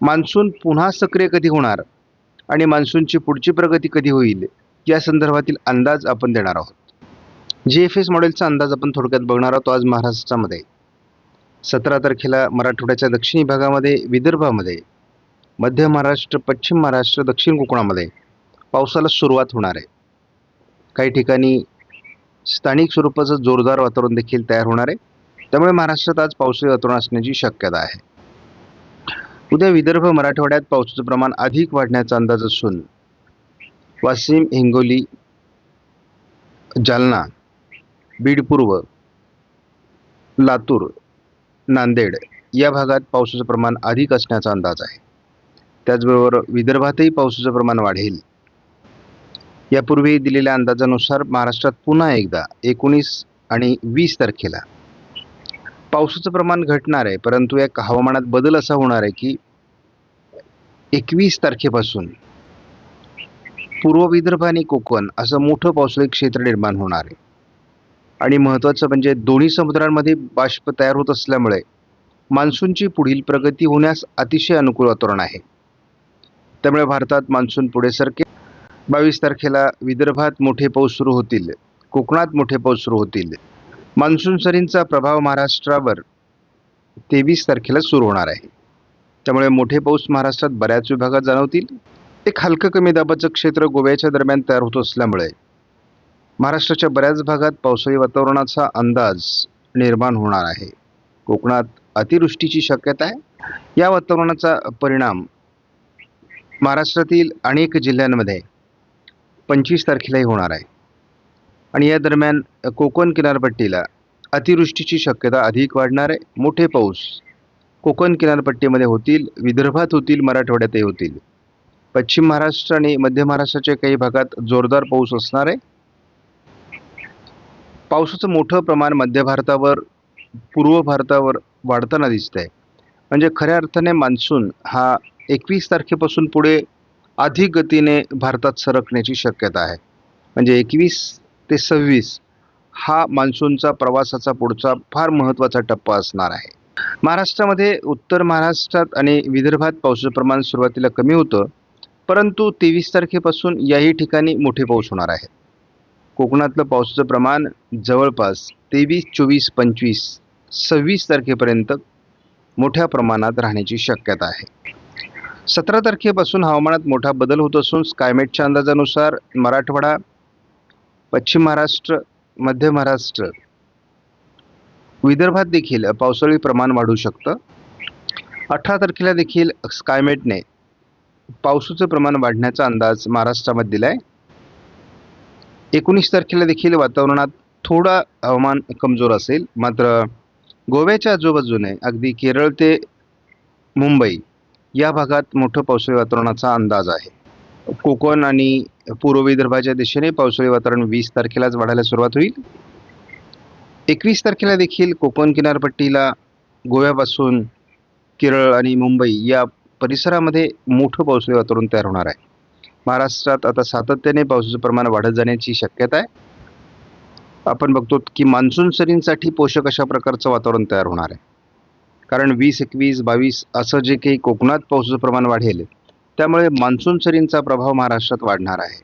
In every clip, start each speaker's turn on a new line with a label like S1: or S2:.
S1: Monsoon पुन्हा सक्रिय कधी होणार आणि मान्सूनची पुढची प्रगती कधी होईल या संदर्भातील अंदाज आपण देणार आहोत. जी एफ एस मॉडेलचा अंदाज आपण थोडक्यात बघणार आहोत आज महाराष्ट्रामध्ये. सतरा तारखेला मराठवाड्याच्या दक्षिणी भागामध्ये विदर्भामध्ये मध्य महाराष्ट्र पश्चिम महाराष्ट्र दक्षिण कोकणामध्ये पावसाला सुरुवात होणार आहे. काही ठिकाणी स्थानिक स्वरूपाचं जोरदार वातावरण देखील तयार होणार आहे. त्यामुळे महाराष्ट्रात आज पावसाळी वातावरण असण्याची शक्यता आहे. उद्या विदर्भ मराठवाड्यात पावसाचं प्रमाण अधिक वाढण्याचा अंदाज असून वाशिम हिंगोली जालना बीड पूर्व लातूर नांदेड या भागात पावसाचं प्रमाण अधिक असण्याचा अंदाज आहे. त्याचबरोबर विदर्भातही पावसाचं प्रमाण वाढेल. यापूर्वी दिलेल्या अंदाजानुसार महाराष्ट्रात पुन्हा एकदा एकोणीस आणि वीस तारखेला पावसाचं प्रमाण घटणार आहे परंतु या हवामानात बदल असा होणार आहे की एकवीस तारखेपासून पूर्व विदर्भ आणि कोकण असं मोठं पावसाळी क्षेत्र निर्माण होणार आहे. आणि महत्त्वाचं म्हणजे दोन्ही समुद्रांमध्ये बाष्प तयार होत असल्यामुळे मान्सूनची पुढील प्रगती होण्यास अतिशय अनुकूल वातावरण आहे. त्यामुळे भारतात मान्सून पुढे सरके बावीस तारखेला विदर्भात मोठे पाऊस सुरू होतील. कोकणात मोठे पाऊस सुरू होतील. मान्सून सरींचा प्रभाव महाराष्ट्रावर तेवीस तारखेला सुरू होणार आहे. त्यामुळे मोठे पाऊस महाराष्ट्रात बऱ्याच विभागात जाणवतील. एक हलकं कमी दाबाचं क्षेत्र गोव्याच्या दरम्यान तयार होत असल्यामुळे महाराष्ट्राच्या बऱ्याच भागात पावसाळी वातावरणाचा अंदाज निर्माण होणार आहे. कोकणात अतिवृष्टीची शक्यता आहे. या वातावरणाचा परिणाम महाराष्ट्रातील अनेक जिल्ह्यांमध्ये पंचवीस तारखेलाही होणार आहे. आणि या दरम्यान कोकण किनारपट्टीला अतिवृष्टीची शक्यता अधिक वाढणार आहे मोठे पाऊस कोकण किनारपट्टीमध्ये होतील विदर्भात होतील मराठवाड्यातही होतील. पश्चिम महाराष्ट्र आणि मध्य महाराष्ट्राच्या काही भागात जोरदार पाऊस असणार आहे पावसाचं मोठं प्रमाण मध्य भारतावर पूर्व भारतावर वाढताना दिसतंय. म्हणजे खऱ्या अर्थाने मान्सून हा एकवीस तारखेपासून पुढे अधिक गतीने भारतात सरकण्याची शक्यता आहे. म्हणजे एकवीस ते सव्वीस हा मान्सूनचा प्रवासाचा पुढचा फार महत्त्वाचा टप्पा असणार आहे. महाराष्ट्रामध्ये उत्तर महाराष्ट्रात आणि विदर्भात पावसाचं प्रमाण सुरुवातीला कमी होतं परंतु तेवीस तारखेपासून याही ठिकाणी मोठे पाऊस होणार आहे कोकणातलं पावसाचं प्रमाण जवळपास तेवीस चोवीस पंचवीस सव्वीस तारखेपर्यंत मोठ्या प्रमाणात राहण्याची शक्यता आहे. सतरा तारखेपासून हवामानात मोठा बदल होत असून स्कायमेटच्या अंदाजानुसार मराठवाडा पश्चिम महाराष्ट्र मध्य महाराष्ट्र. विदर्भात देखील पावसाळी प्रमाण वाढू शकतं. अठरा तारखेला देखील स्कायमेटने पावसाचं प्रमाण वाढण्याचा अंदाज महाराष्ट्रामध्ये दिला आहे एकोणीस तारखेला देखील वातावरणात थोडा हवामान कमजोर असेल. मात्र गोव्याच्या आजूबाजूने अगदी केरळ ते मुंबई या भागात मोठं पावसाळी वातावरणाचा अंदाज आहे. कोकण आणि पूर्व विदर्भाच्या दिशेने पावसाळी वातावरण वीस तारखेलाच वाढायला सुरुवात होईल. एकवीस तारखेला देखील कोकण किनारपट्टीला गोव्यापासून केरळ आणि मुंबई या परिसरामध्ये मोठं पावसाळी वातावरण तयार होणार आहे. महाराष्ट्रात आता सातत्याने पावसाचं प्रमाण वाढत जाण्याची शक्यता आहे. आपण बघतो की मान्सून सरींसाठी पोषक अशा प्रकारचं वातावरण तयार होणार आहे. कारण वीस एकवीस बावीस असं जे काही कोकणात पावसाचं प्रमाण वाढेल त्यामुळे मान्सून सरींचा प्रभाव महाराष्ट्रात वाढणार आहे.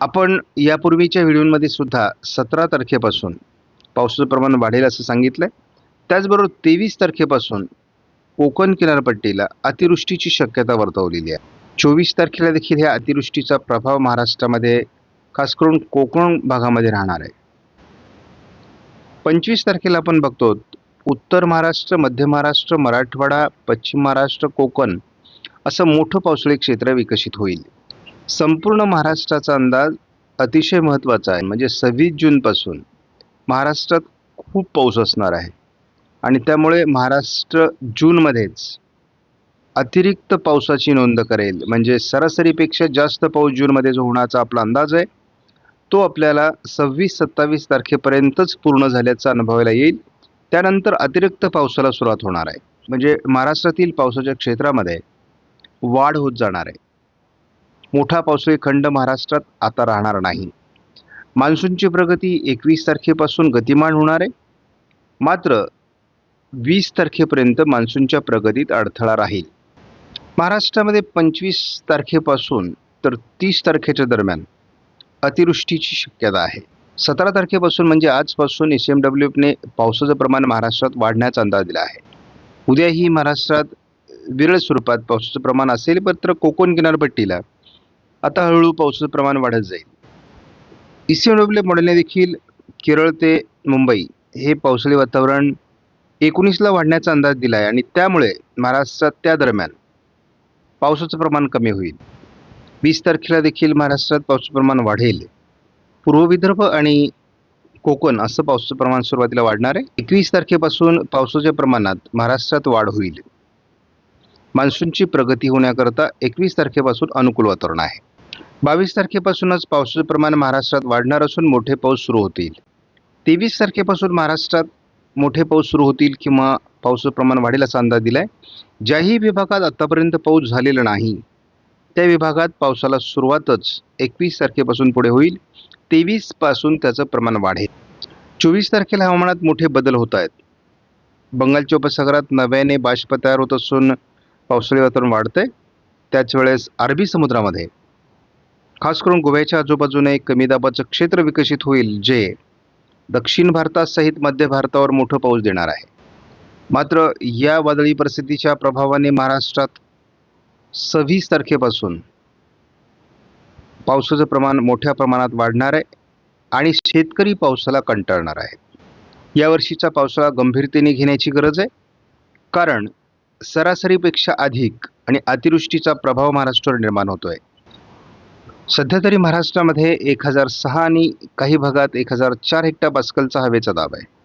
S1: आपण यापूर्वीच्या व्हिडिओमध्ये सुद्धा सतरा तारखेपासून पावसाचं प्रमाण वाढेल असं सांगितलं आहे त्याचबरोबर तेवीस तारखेपासून कोकण किनारपट्टीला अतिवृष्टीची शक्यता वर्तवलेली आहे. चोवीस तारखेला देखील ह्या अतिवृष्टीचा प्रभाव महाराष्ट्रामध्ये खास करून कोकण भागामध्ये राहणार आहे. पंचवीस तारखेला आपण बघतो उत्तर महाराष्ट्र मध्य महाराष्ट्र मराठवाडा पश्चिम महाराष्ट्र कोकण असं मोठं पावसाळी क्षेत्र विकसित होईल. संपूर्ण महाराष्ट्राचा अंदाज अतिशय महत्त्वाचा आहे. म्हणजे सव्वीस जूनपासून महाराष्ट्रात खूप पाऊस असणार आहे. आणि त्यामुळे महाराष्ट्र जूनमध्येच अतिरिक्त पावसाची नोंद करेल. म्हणजे सरासरीपेक्षा जास्त पाऊस जूनमध्ये जो होण्याचा आपला अंदाज आहे. तो आपल्याला सव्वीस सत्तावीस तारखेपर्यंतच पूर्ण झाल्याचा अनुभवायला येईल. त्यानंतर अतिरिक्त पावसाला सुरुवात होणार आहे. म्हणजे महाराष्ट्रातील पावसाच्या क्षेत्रामध्ये वाढ होत जाणार आहे. मोठा पावसाळी खंड महाराष्ट्रात आता राहणार नाही. मान्सूनची प्रगती एकवीस तारखेपासून गतिमान होणार आहे. मात्र वीस तारखेपर्यंत मान्सूनच्या प्रगतीत अडथळा राहील. महाराष्ट्रामध्ये पंचवीस तारखेपासून तर तीस तारखेच्या दरम्यान अतिवृष्टीची शक्यता आहे. सतरा तारखेपासून म्हणजे आजपासून एस एम डब्ल्यू एफने पावसाचं प्रमाण महाराष्ट्रात वाढण्याचा अंदाज दिला आहे. उद्याही महाराष्ट्रात विरळ स्वरूपात पावसाचं प्रमाण असेल मात्र कोकण किनारपट्टीला आता हळूहळू पावसाचं प्रमाण वाढत जाईल. ई सी डब्ल्यू मॉडेलने देखील केरळ ते मुंबई हे पावसाळी वातावरण एकोणीसला वाढण्याचा अंदाज दिला आहे आणि त्यामुळे महाराष्ट्रात त्या दरम्यान पावसाचं प्रमाण कमी होईल. वीस तारखेला देखील महाराष्ट्रात पावसाचं प्रमाण वाढेल. पूर्व विदर्भ आणि कोकण असं पावसाचं प्रमाण सुरुवातीला वाढणार आहे. एकवीस तारखेपासून पावसाच्या प्रमाणात महाराष्ट्रात वाढ होईल. मान्सूनची प्रगती होण्याकरता एकवीस तारखेपासून अनुकूल वातावरण आहे. बावीस तारखेपासूनच पावसाचं प्रमाण महाराष्ट्रात वाढणार असून मोठे पाऊस सुरू होतील. तेवीस तारखेपासून महाराष्ट्रात मोठे पाऊस सुरू होतील किंवा पावसाचं प्रमाण वाढेल असा अंदाज दिला आहे ज्याही विभागात आत्तापर्यंत पाऊस झालेला नाही त्या विभागात पावसाला सुरुवातच एकवीस तारखेपासून पुढे होईल. तेवीसपासून त्याचं प्रमाण वाढेल. चोवीस तारखेला हवामानात मोठे बदल होत आहेत. बंगालच्या उपसागरात नव्याने बाष्प तयार होत असून पावसाळी वातावरण वाढते त्याच वेळेस अरबी समुद्रामध्ये खास करून गोव्याच्या आजूबाजूने एक कमी दाबाचं क्षेत्र विकसित होईल जे दक्षिण भारतासहित मध्य भारतावर मोठं पाऊस देणार आहे. मात्र या वादळी परिस्थितीच्या प्रभावाने महाराष्ट्रात सव्वीस तारखेपासून पावसाचं प्रमाण मोठ्या प्रमाणात वाढणार आहे आणि शेतकरी पावसाला कंटाळणार आहेत. यावर्षीचा पावसाळा गंभीरतेने घेण्याची गरज आहे. कारण सरासरीपेक्षा अधिक आणि अतिवृष्टीचा प्रभाव महाराष्ट्रावर निर्माण होतोय. सध्या तरी महाराष्ट्रामध्ये एक हजार सहा आणि काही भागात एक हजार चार हेक्टर पास्कलचा हवेचा दाब आहे.